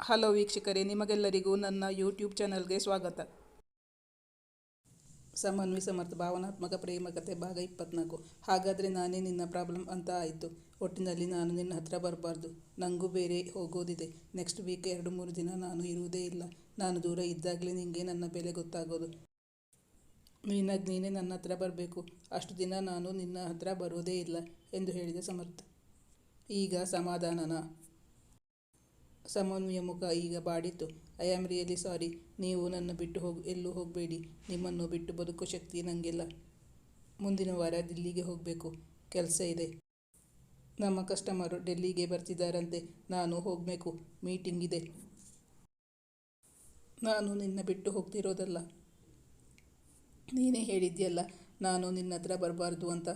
Hello ವೀಕ್ಷಕರೇ, ನಿಮಗೆಲ್ಲರಿಗೂ ನನ್ನ ಯೂಟ್ಯೂಬ್ ಚಾನಲ್ಗೆ ಸ್ವಾಗತ. ಸಮನ್ವಿ ಸಮರ್ಥ, ಭಾವನಾತ್ಮಕ ಪ್ರೇಮ ಕಥೆ ಭಾಗ ಇಪ್ಪತ್ನಾಲ್ಕು. ಹಾಗಾದರೆ ನಾನೇ ನಿನ್ನ ಪ್ರಾಬ್ಲಮ್ ಅಂತ ಆಯಿತು. ಒಟ್ಟಿನಲ್ಲಿ ನಾನು ನಿನ್ನ ಹತ್ರ ಬರಬಾರ್ದು. ನನಗೂ ಬೇರೆ ಹೋಗೋದಿದೆ. ನೆಕ್ಸ್ಟ್ ವೀಕ್ ಎರಡು ಮೂರು ದಿನ ನಾನು ಇರುವುದೇ ಇಲ್ಲ. ನಾನು ದೂರ ಇದ್ದಾಗಲೇ ನಿನಗೆ ನನ್ನ ಬೆಲೆ ಗೊತ್ತಾಗೋದು. ನೀನಾಗಿ ನೀನೇ ನನ್ನ ಹತ್ರ ಬರಬೇಕು. ಅಷ್ಟು ದಿನ ನಾನು ನಿನ್ನ ಹತ್ರ ಬರೋದೇ ಇಲ್ಲ ಎಂದು ಹೇಳಿದ ಸಮರ್ಥ. ಈಗ ಸಮಾಧಾನನ? ಸಮನ್ವಿಯ ಮುಖ ಈಗ ಬಾಡಿತು. ಐ ಆಮ್ ರಿಯಲಿ ಸಾರಿ ನೀವು ನನ್ನ ಬಿಟ್ಟು ಹೋಗಿ, ಎಲ್ಲೂ ಹೋಗಬೇಡಿ. ನಿಮ್ಮನ್ನು ಬಿಟ್ಟು ಬದುಕೋ ಶಕ್ತಿ ನನಗಿಲ್ಲ ಮುಂದಿನ ವಾರ ದಿಲ್ಲಿಗೆ ಹೋಗಬೇಕು. ಕೆಲಸ ಇದೆ. ನಮ್ಮ ಕಸ್ಟಮರು ಡೆಲ್ಲಿಗೆ ಬರ್ತಿದ್ದಾರಂತೆ. ನಾನು ಹೋಗಬೇಕು. ಮೀಟಿಂಗ್ ಇದೆ. ನಾನು ನಿನ್ನ ಬಿಟ್ಟು ಹೋಗ್ತಿರೋದಲ್ಲ. ನೀನೇ ಹೇಳಿದ್ಯಲ್ಲ, ನಾನು ನಿನ್ನ ಹತ್ರ ಬರಬಾರ್ದು ಅಂತ.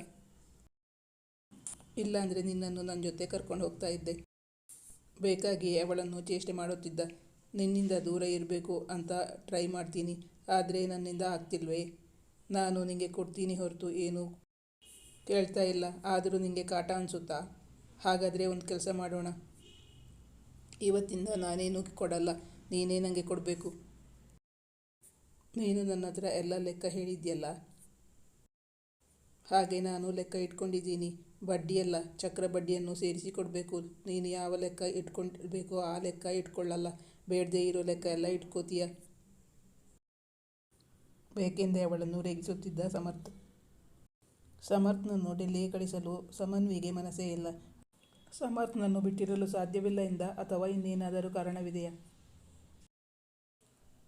ಇಲ್ಲಾಂದರೆ ನಿನ್ನನ್ನು ನನ್ನ ಜೊತೆ ಕರ್ಕೊಂಡು ಹೋಗ್ತಾ ಇದ್ದೆ. ಬೇಕಾಗಿ ಅವಳನ್ನು ಚೇಷ್ಟೆ ಮಾಡುತ್ತಿದ್ದ. ನಿನ್ನಿಂದ ದೂರ ಇರಬೇಕು ಅಂತ ಟ್ರೈ ಮಾಡ್ತೀನಿ, ಆದರೆ ನನ್ನಿಂದ ಆಗ್ತಿಲ್ವೇ? ನಾನು ನಿನಗೆ ಕೊಡ್ತೀನಿ ಹೊರತು ಏನು ಕೇಳ್ತಾ ಇಲ್ಲ, ಆದರೂ ನಿನಗೆ ಕಾಟ ಅನಿಸುತ್ತಾ? ಹಾಗಾದರೆ ಒಂದು ಕೆಲಸ ಮಾಡೋಣ. ಇವತ್ತಿಂದ ನಾನೇನು ಕೊಡಲ್ಲ, ನೀನೇ ನನಗೆ ಕೊಡಬೇಕು. ನೀನು ನನ್ನ ಹತ್ರ ಎಲ್ಲ ಲೆಕ್ಕ ಹೇಳಿದ್ಯಲ್ಲ ಹಾಗೆ ನಾನು ಲೆಕ್ಕ ಇಟ್ಕೊಂಡಿದ್ದೀನಿ. ಬಡ್ಡಿಯಲ್ಲ, ಚಕ್ರ ಬಡ್ಡಿಯನ್ನು ಸೇರಿಸಿ ಕೊಡಬೇಕು ನೀನು ಯಾವ ಲೆಕ್ಕ ಇಟ್ಕೊಂಡಿರಬೇಕು ಆ ಲೆಕ್ಕ ಇಟ್ಕೊಳ್ಳಲ್ಲ. ಬೇಡದೇ ಇರೋ ಲೆಕ್ಕ ಎಲ್ಲ ಇಟ್ಕೋತೀಯ. ಬೇಕೆಂದೇ ಅವಳನ್ನು ರೇಗಿಸುತ್ತಿದ್ದ ಸಮರ್ಥ. ಸಮರ್ಥ್ನನ್ನು ಡೆಲ್ಲಿಗೆ ಕಳಿಸಲು ಸಮನ್ವಿಗೆ ಮನಸ್ಸೇ ಇಲ್ಲ. ಸಮರ್ಥನನ್ನು ಬಿಟ್ಟಿರಲು ಸಾಧ್ಯವಿಲ್ಲ ಎಂದ ಅಥವಾ ಇನ್ನೇನಾದರೂ ಕಾರಣವಿದೆಯಾ?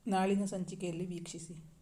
ನಾಳಿನ ಸಂಚಿಕೆಯಲ್ಲಿ ವೀಕ್ಷಿಸಿ.